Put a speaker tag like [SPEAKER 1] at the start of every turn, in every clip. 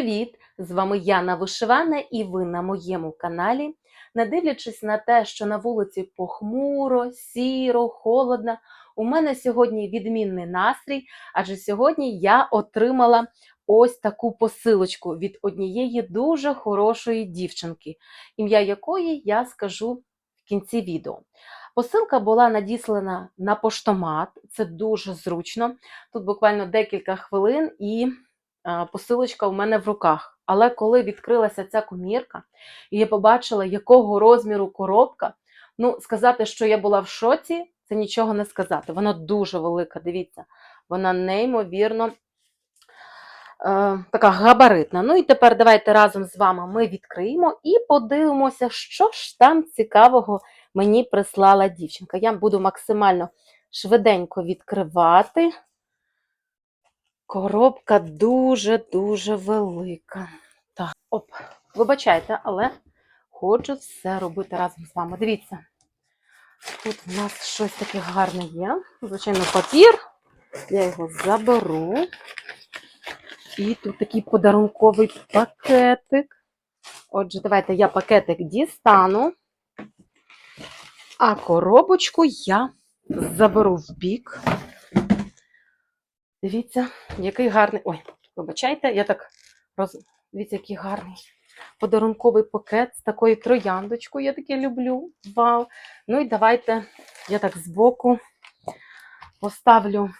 [SPEAKER 1] Привіт! З вами Яна Вишивана і ви на моєму каналі. Не дивлячись на те, що на вулиці похмуро, сіро, холодно, у мене сьогодні відмінний настрій, адже сьогодні я отримала ось таку посилочку від однієї дуже хорошої дівчинки, ім'я якої я скажу в кінці відео. Посилка була надіслана на поштомат, це дуже зручно. Тут буквально декілька хвилин і посилочка у мене в руках. Але коли відкрилася ця комірка, і я побачила, якого розміру коробка, ну, сказати, що я була в шоці, це нічого не сказати. Вона дуже велика, дивіться, вона неймовірно е, така габаритна. Ну і тепер давайте разом з вами ми відкриємо і подивимося, що ж там цікавого мені прислала дівчинка. Я буду максимально швиденько відкривати. Коробка дуже-дуже велика. Так, оп, вибачайте, але хочу все робити разом з вами. Дивіться, тут в нас щось таке гарне є. Звичайно, папір. Я його заберу. І тут такий подарунковий пакетик. Отже, давайте я пакетик дістану, а коробочку я заберу в бік. Дивіться, який гарний. Ой, вибачайте, я так роз... Дивіться, який гарний подарунковий пакет з такою трояндочкою. Я таке люблю. Вау! Ну і давайте я так збоку поставлю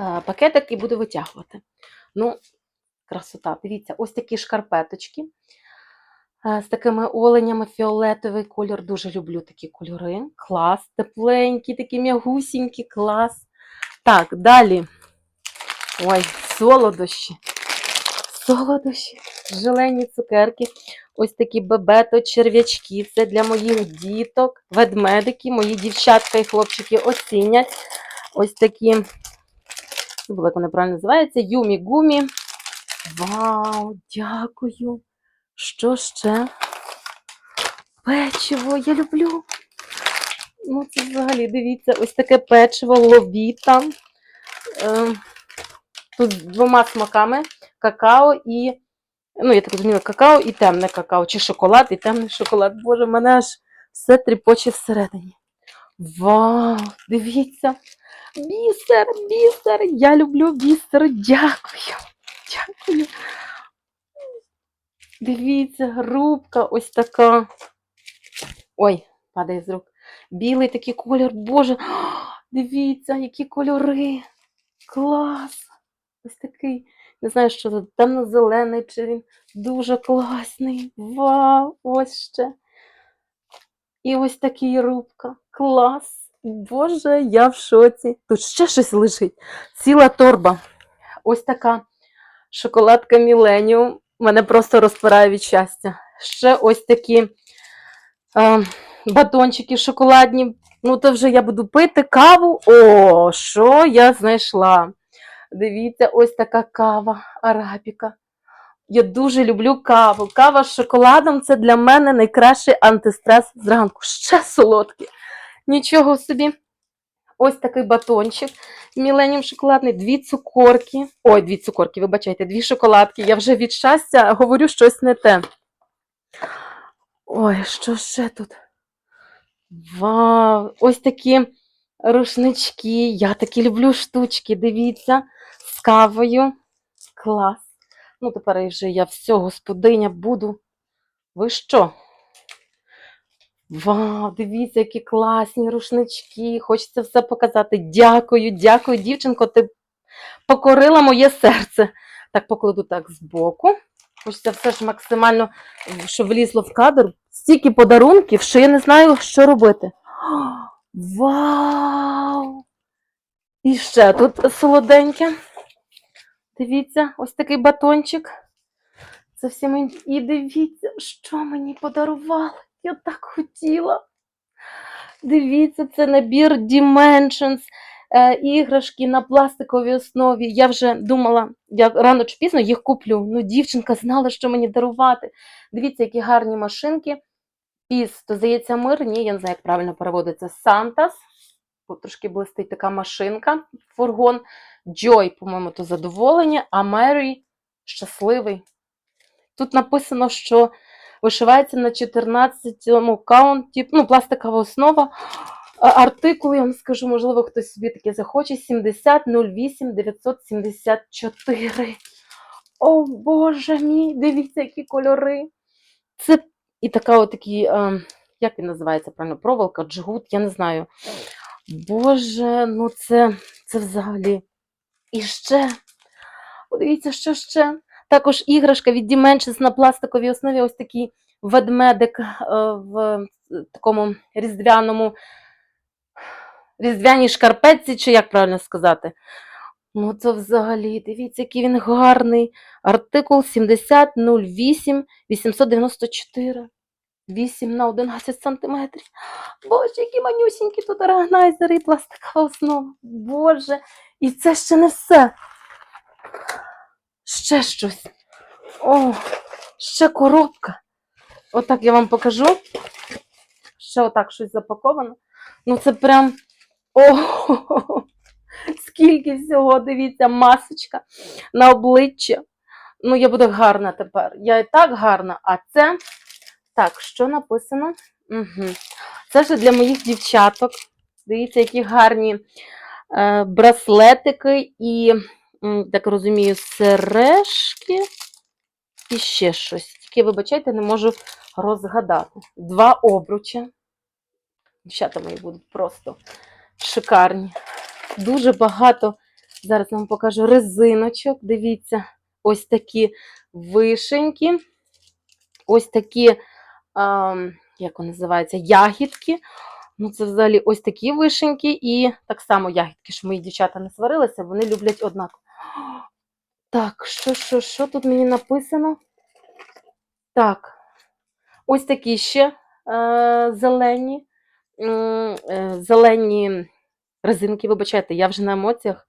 [SPEAKER 1] е, пакетик і буду витягувати. Ну, красота. Дивіться, ось такі шкарпеточки е, з такими оленями фіолетовий кольор. Дуже люблю такі кольори. Клас, тепленькі, такі м'ягусінькі, клас. Так, далі. Ой, солодощі. Солодощі, желені цукерки. Ось такі бебето, черв'ячки. Це для моїх діток, ведмедики, мої дівчатка і хлопчики оцінять. Ось такі, забула, як вони правильно називаються, юмі-гумі. Вау, дякую. Що ще? Печиво, я люблю. Ну, це взагалі, дивіться, ось таке печиво ловіта. Е, Тут з двома смаками какао і, ну, я так розуміла, какао і темне какао, чи шоколад, і темний шоколад. Боже, мене аж все тріпоче всередині. Вау, дивіться. Бісер, бісер. Я люблю бісер. Дякую. Дякую. Дивіться, грубка ось така. Ой, падає з рук. Білий такий колір. Боже, дивіться, які кольори. Клас. Ось такий, не знаю, що це, темно-зелений, чи він дуже класний. Вау, ось ще. І ось такий рубка. Клас. Боже, я в шоці. Тут ще щось лежить. Ціла торба. Ось така шоколадка Міленіум. Мене просто розпирає від щастя. Ще ось такі е, батончики шоколадні. Ну, то вже я буду пити каву. О, що я знайшла? Дивіться, ось така кава арабіка. Я дуже люблю каву. Кава з шоколадом це для мене найкращий антистрес зранку. Ще солодкий. Нічого собі. Ось такий батончик. Міленіум шоколадний, дві цукорки. Ой, дві цукорки, вибачайте, дві шоколадки. Я вже від щастя говорю щось не те. Ой, що ще тут? Вау! Ось такі рушнички. Я такі люблю штучки, дивіться, з кавою. Клас. Ну, тепер вже я все, господиня, буду. Ви що? Вау, дивіться, які класні рушнички. Хочеться все показати. Дякую, дякую, дівчинко, ти покорила моє серце. Так, покладу так збоку. Хочеться все ж максимально, щоб влізло в кадр. Стільки подарунків, що я не знаю, що робити. Вау! І ще тут солоденьке. Дивіться, ось такий батончик. Це всі мені. І дивіться, що мені подарували. Я так хотіла. Дивіться, це набір Dimensions, е, іграшки на пластиковій основі. Я вже думала, я рано чи пізно їх куплю. Ну, дівчинка знала, що мені дарувати. Дивіться, які гарні машинки. Піс, то здається, мир. Ні, я не знаю, як правильно переводиться. Сантас. Трошки блистить така машинка, фургон. Joy, по-моєму, то задоволення, а Mary щасливий. Тут написано, що вишивається на 14-му каунті, ну, пластикова основа. Артикул, я вам скажу, можливо, хтось собі таке захоче. 70 08 974. О, Боже мій, дивіться, які кольори. Це і така от такі, е, як він називається правильно, проволока, джгут, я не знаю. Боже, ну це, це взагалі. І ще, подивіться, що ще. Також іграшка від Dimensions на пластиковій основі, ось такий ведмедик е, в такому різдвяному, різдвяній шкарпетці, чи як правильно сказати. Ну, це взагалі, дивіться, який він гарний. Артикул 7008 894. 8 на 11 сантиметрів. Боже, які манюсінькі тут органайзери і пластикова основа. Боже, і це ще не все. Ще щось. О, ще коробка. Отак я вам покажу. Ще отак щось запаковано. Ну, це прям. О, скільки всього, дивіться, масочка на обличчя. Ну, я буду гарна тепер. Я і так гарна, а це. Так, що написано? Угу. Це ж для моїх дівчаток. Дивіться, які гарні е, браслетики і, так розумію, сережки. І ще щось. Тільки, вибачайте, не можу розгадати. Два обруча. Дівчата мої будуть просто шикарні. Дуже багато. Зараз вам покажу резиночок. Дивіться, ось такі вишеньки. Ось такі, а, як вони називаються, ягідки. Ну, це взагалі ось такі вишеньки, і так само ягідки, що мої дівчата не сварилися, вони люблять однаково. Так, що, що, що тут мені написано? Так, ось такі ще е, зелені, е, зелені резинки, вибачайте, я вже на емоціях.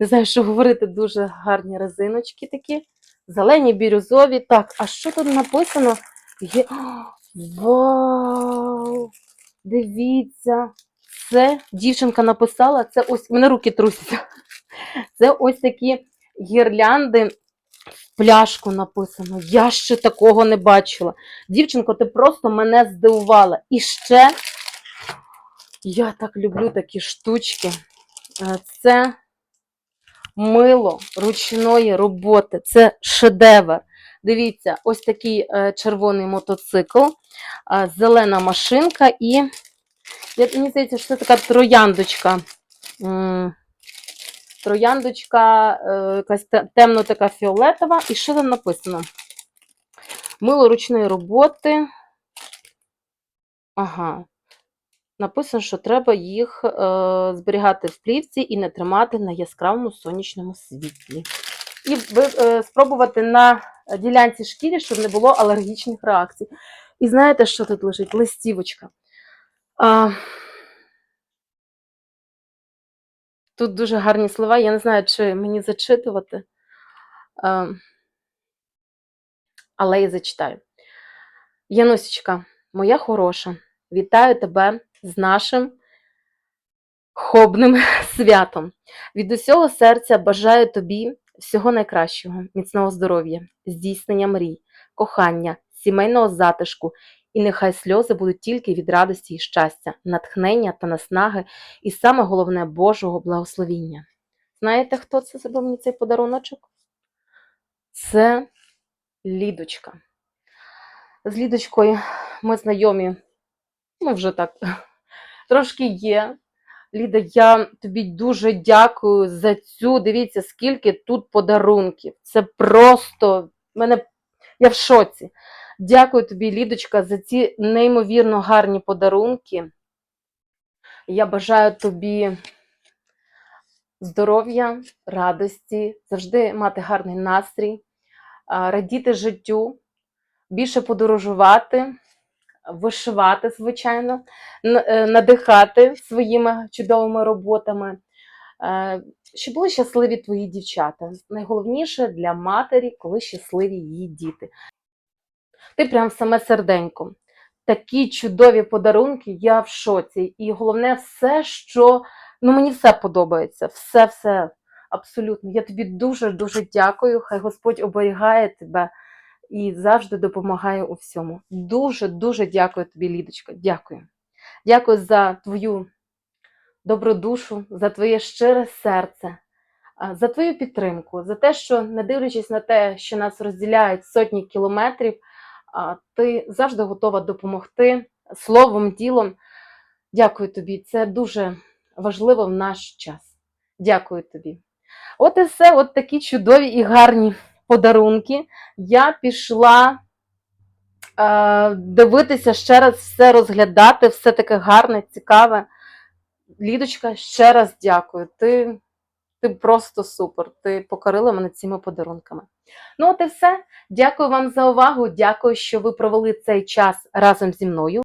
[SPEAKER 1] Не знаю, що говорити, дуже гарні резиночки такі. Зелені, бірюзові. Так, а що тут написано? Є... Вау! Дивіться, це дівчинка написала, це ось, мене руки трусяться. Це ось такі гірлянди пляшку написано. Я ще такого не бачила. Дівчинко, ти просто мене здивувала. І ще я так люблю такі штучки. Е, Це мило ручної роботи. Це шедевр. Дивіться, ось такий е, червоний мотоцикл, е, зелена машинка і мені здається, що це така трояндочка. Трояндочка, якась темно така фіолетова. І що там написано? Мило ручної роботи. Ага. Написано, що треба їх е, зберігати в плівці і не тримати на яскравому сонячному світлі. І е, спробувати на ділянці шкіри, щоб не було алергічних реакцій. І знаєте, що тут лежить? Листівочка. А, тут дуже гарні слова. Я не знаю, чи мені зачитувати. А, але я зачитаю. Янусічка, моя хороша, вітаю тебе з нашим хобним святом. Від усього серця бажаю тобі всього найкращого, міцного здоров'я, здійснення мрій, кохання, сімейного затишку, і нехай сльози будуть тільки від радості і щастя, натхнення та наснаги, і саме головне Божого благословіння. Знаєте, хто це зробив мені цей подаруночок? Це Лідочка. З Лідочкою ми знайомі, ми вже так трошки є. Ліда, я тобі дуже дякую за цю. Дивіться, скільки тут подарунків. Це просто мене я в шоці. Дякую тобі, Лідочка, за ці неймовірно гарні подарунки. Я бажаю тобі здоров'я, радості, завжди мати гарний настрій, радіти життю, більше подорожувати, вишивати, звичайно, е, надихати своїми чудовими роботами. Е, Щоб були щасливі твої дівчата. Найголовніше для матері, коли щасливі її діти. Ти прям саме серденько. Такі чудові подарунки, я в шоці. І головне, все, що ну мені все подобається. Все, все. Абсолютно. Я тобі дуже-дуже дякую. Хай Господь оберігає тебе і завжди допомагає у всьому. Дуже-дуже дякую тобі, Лідочка. Дякую. Дякую за твою добру душу, за твоє щире серце, за твою підтримку, за те, що, не дивлячись на те, що нас розділяють сотні кілометрів, ти завжди готова допомогти словом, ділом. Дякую тобі. Це дуже важливо в наш час. Дякую тобі. От і все, от такі чудові і гарні подарунки. Я пішла е, дивитися ще раз все розглядати, все таке гарне, цікаве. Лідочка, ще раз дякую. Ти, ти просто супер. Ти покорила мене цими подарунками. Ну, от і все. Дякую вам за увагу. Дякую, що ви провели цей час разом зі мною.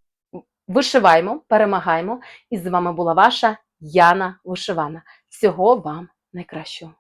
[SPEAKER 1] Вишиваємо, перемагаємо. І з вами була ваша Яна Вишивана. Всього вам найкращого.